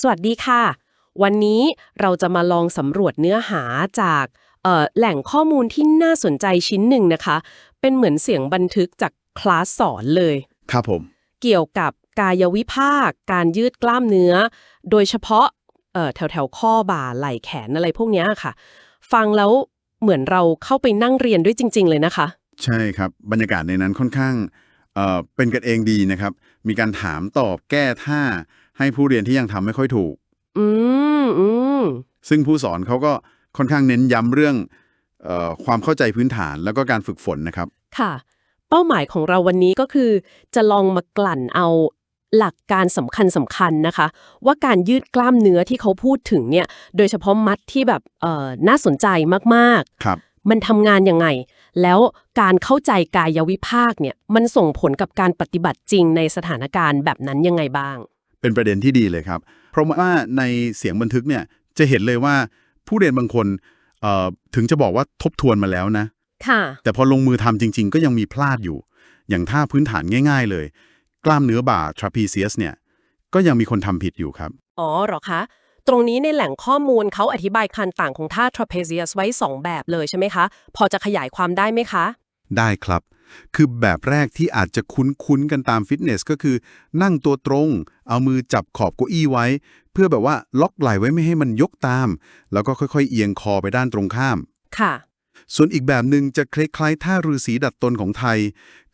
สวัสดีค่ะ วันนี้เราจะมาลองสำรวจเนื้อหาจากเอ่อแหล่งข้อมูลที่น่าสนใจชิ้นหนึ่งนะคะ เป็นเหมือนเสียงบันทึกจากคลาสสอนเลย ครับผม เกี่ยวกับกายวิภาค การยืดกล้ามเนื้อ โดยเฉพาะเอ่อแถวแถวๆข้อบ่าไหล่แขนอะไรพวกเนี้ยค่ะ ฟังแล้วเหมือนเราเข้าไปนั่งเรียนด้วยจริง ๆ เลยนะคะ ใช่ครับ บรรยากาศในนั้นค่อนข้างเอ่อเป็นกันเองดีนะครับ มีการถามตอบแก้ท่า ให้ผู้เรียนที่ยังทำไม่ค่อยถูก อืมอืมซึ่งผู้สอนเขาก็ค่อนข้างเน้นย้ำเรื่องเออความเข้าใจพื้นฐานแล้วก็การฝึกฝนนะครับ ค่ะ เป้าหมายของเราวันนี้ก็คือ จะลองมากลั่นเอาหลักการสำคัญสำคัญนะคะ ว่าการยืดกล้ามเนื้อที่เขาพูดถึงเนี่ย โดยเฉพาะมัดที่แบบเอ่อน่าสนใจมากครับๆมันทำงานยังไง แล้วการเข้าใจกายวิภาคเนี่ย มันส่งผลกับการปฏิบัติจริงในสถานการณ์แบบนั้นยังไงบ้าง เป็นประเด็นที่ดีเลยครับ เพราะว่าในเสียงบันทึกเนี่ยจะเห็นเลยว่าผู้เรียนบางคนเอ่อถึงจะบอกว่าทบทวนมาแล้วนะค่ะแต่พอลงมือทำจริง ๆ ก็ยังมีพลาดอยู่ อย่างท่าพื้นฐานง่าย ๆ เลย กล้ามเนื้อบ่า trapezius เนี่ยก็ยังมีคนทำผิดอยู่ครับ อ๋อเหรอคะ ตรงนี้ในแหล่งข้อมูลเขาอธิบายการต่างของท่า trapezius ไว้ 2 แบบเลยใช่ไหมคะ พอจะขยายความได้ไหมคะ ได้ครับ คือแบบแรกที่อาจจะคุ้นๆกันตามฟิตเนสก็คือ นั่งตัวตรง เอามือจับขอบเก้าอี้ไว้ เพื่อแบบว่าล็อกไหล่ไว้ไม่ให้มันยกตาม แล้วก็ค่อยๆ เอียงคอไปด้านตรงข้าม ค่ะ ส่วนอีกแบบหนึ่งจะคล้ายๆท่าฤาษีดัดตนของไทย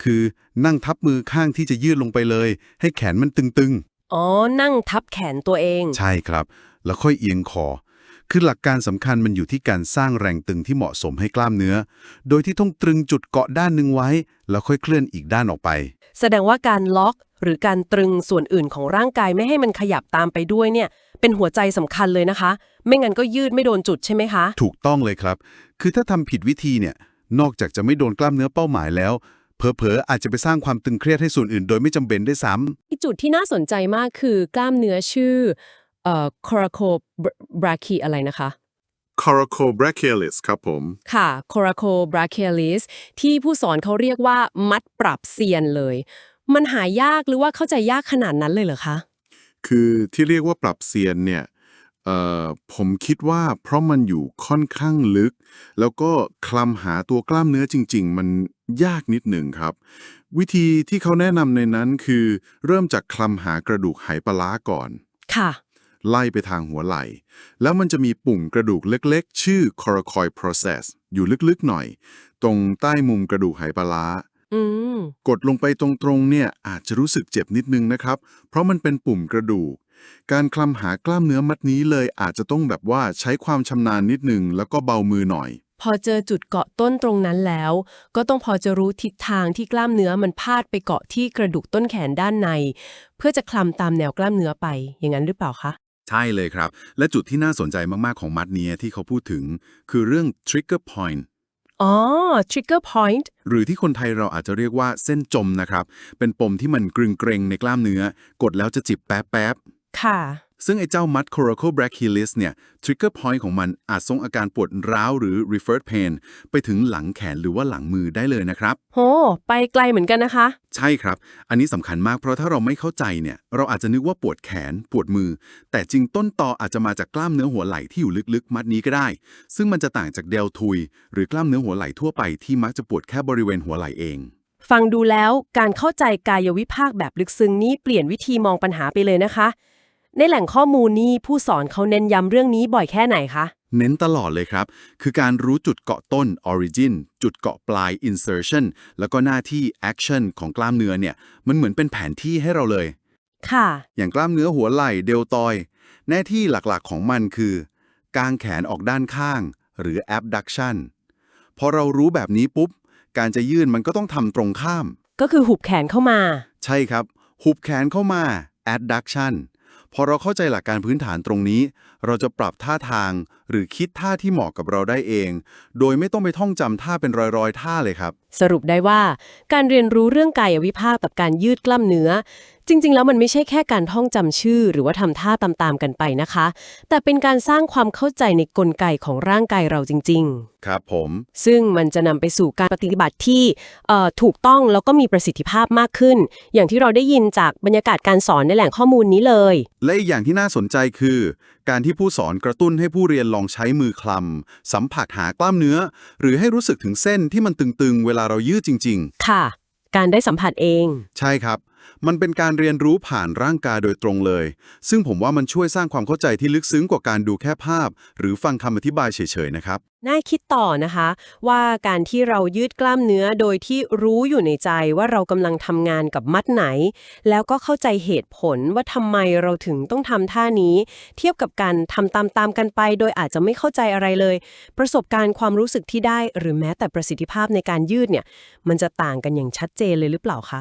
คือนั่งทับมือข้างที่จะยืดลงไปเลย ให้แขนมันตึงๆ อ๋อ นั่งทับแขนตัวเอง ใช่ครับ แล้วค่อยเอียงคอ คือหลักการสำคัญมันอยู่ที่การสร้างแรงตึงที่เหมาะสมให้กล้ามเนื้อ โดยที่ต้องตรึงจุดเกาะด้านหนึ่งไว้ แล้วค่อยเคลื่อนอีกด้านออกไป แสดงว่าการล็อกหรือการตรึงส่วนอื่นของร่างกายไม่ให้มันขยับตามไปด้วยเนี่ย เป็นหัวใจสำคัญเลยนะคะ ไม่งั้นก็ยืดไม่โดนจุดใช่ไหมคะ ถูกต้องเลยครับ คือถ้าทำผิดวิธีเนี่ย นอกจากจะไม่โดนกล้ามเนื้อเป้าหมายแล้วเผลอๆอาจจะไปสร้างความตึงเครียดให้ส่วนอื่น โดยไม่จำเป็นด้วยซ้ำอีกจุดที่น่าสนใจมากคือกล้ามเนื้อชื่อ เอ่อ coracobrachii อะไรนะคะ coracobrachialis ครับผม ค่ะ coracobrachialis ที่ผู้สอนเขาเรียกว่ามัดปรับเซียนเลย มันหายากหรือว่าเข้าใจยากขนาดนั้นเลยเหรอคะ คือที่เรียกว่าปรับเซียนเนี่ยเอ่อผมคิดว่าเพราะมันอยู่ค่อนข้างลึก แล้วก็คลำหาตัวกล้ามเนื้อจริง ๆ มันยากนิดหนึ่งครับ วิธีที่เขาแนะนำในนั้นคือ เริ่มจากคลำหากระดูกไหปลาร้าก่อน ค่ะ ไล่ไปทางหัวไหล่ แล้วมันจะมีปุ่มกระดูกเล็กๆ ชื่อ coracoid process อยู่ลึกๆหน่อย ตรงใต้มุมกระดูกไหปลาร้าอืมกดลงไปตรงๆเนี่ยอาจจะรู้สึกเจ็บนิดนึงนะครับ เพราะมันเป็นปุ่มกระดูก การคลำหากล้ามเนื้อมัดนี้เลยอาจจะต้องแบบว่าใช้ความชำนาญนิดนึง แล้วก็เบามือหน่อย พอเจอจุดเกาะต้นตรงนั้นแล้ว ก็ต้องพอจะรู้ทิศทางที่กล้ามเนื้อมันพาดไปเกาะที่กระดูกต้นแขนด้านใน เพื่อจะคลำตามแนวกล้ามเนื้อไปอย่างนั้นหรือเปล่าคะ ใช่เลยครับ และจุดที่น่าสนใจมาก ๆ ของมัดเนี้ยที่เขาพูดถึง คือเรื่อง trigger point อ๋อ trigger point หรือที่คนไทยเราอาจจะเรียกว่าเส้นจมนะครับ เป็นปมที่มันกรึงเกรงในกล้ามเนื้อ กดแล้วจะจิบแป๊บๆค่ะ ซึ่งไอ้เจ้ามัด coracobrachialis เนี่ย trigger point ของมันอาจส่งอาการปวดร้าวหรือ referred pain ไปถึงหลังแขนหรือว่าหลังมือได้เลยนะครับ โห ไปไกลเหมือนกันนะคะ ใช่ครับ อันนี้สำคัญมากเพราะถ้าเราไม่เข้าใจเนี่ย เราอาจจะนึกว่าปวดแขน ปวดมือ แต่จริงต้นตออาจจะมาจากกล้ามเนื้อหัวไหล่ที่อยู่ลึกๆ มัดนี้ก็ได้ ซึ่งมันจะต่างจากเดลทุย หรือกล้ามเนื้อหัวไหล่ทั่วไปที่มักจะปวดแค่บริเวณหัวไหล่เองฟังดูแล้วการเข้าใจกายวิภาคแบบลึกซึ้งนี่เปลี่ยนวิธีมองปัญหาไปเลยนะคะ ในแหล่งข้อมูลนี่ผู้สอนเขาเน้นย้ำเรื่องนี้บ่อยแค่ไหนคะ เน้นตลอดเลยครับ คือการรู้จุดเกาะต้น origin จุดเกาะปลาย insertion แล้วก็หน้าที่ action ของกล้ามเนื้อเนี่ย มันเหมือนเป็นแผนที่ให้เราเลย ค่ะ อย่างกล้ามเนื้อหัวไหล่เดลตอย หน้าที่หลักๆของมันคือกางแขนออกด้านข้าง หรือ abduction พอเรารู้แบบนี้ปุ๊บ การจะยื่นมันก็ต้องทำตรงข้าม ก็คือหุบแขนเข้ามา ใช่ครับ หุบแขนเข้ามา adduction พอเราเข้าใจหลักการพื้นฐานตรงนี้ เราจะปรับท่าทาง หรือคิดท่าที่เหมาะกับเราได้เอง โดยไม่ต้องไปท่องจำท่าเป็นรอยๆท่าเลยครับ สรุปได้ว่า การเรียนรู้เรื่องกายวิภาคกับการยืดกล้ามเนื้อ จจริง ๆ แล้วมันไม่ใช่แค่การท่องจำชื่อ หรือว่าทำท่าตามๆกันไปนะคะ แต่เป็นการสร้างความเข้าใจในกลไกของร่างกายเราจริง ๆ ครับผม ซึ่งมันจะนำไปสู่การปฏิบัติที่เอ่อถูกต้องแล้วก็มีประสิทธิภาพมากขึ้น อย่างที่เราได้ยินจากบรรยากาศการสอนในแหล่งข้อมูลนี้เลย และอีกอย่างที่น่าสนใจคือ การที่ผู้สอนกระตุ้นให้ผู้เรียนลองใช้มือคลำสัมผัสหากล้ามเนื้อ หรือให้รู้สึกถึงเส้นที่มันตึงๆ เวลาเรายืดจริงค่ะการได้สัมผัสเองๆใช่ครับ มันเป็นการเรียนรู้ผ่านร่างกายโดยตรงเลย ซึ่งผมว่ามันช่วยสร้างความเข้าใจที่ลึกซึ้งกว่าการดูแค่ภาพ หรือฟังคำอธิบายเฉยๆนะครับ น่าคิดต่อนะคะ ว่าการที่เรายืดกล้ามเนื้อโดยที่รู้อยู่ในใจว่าเรากำลังทำงานกับมัดไหน แล้วก็เข้าใจเหตุผลว่าทำไมเราถึงต้องทำท่านี้ เทียบกับการทำตามๆกันไป โดยอาจจะไม่เข้าใจอะไรเลย ประสบการณ์ความรู้สึกที่ได้ หรือแม้แต่ประสิทธิภาพในการยืดเนี่ย มันจะต่างกันอย่างชัดเจนเลยหรือเปล่าคะ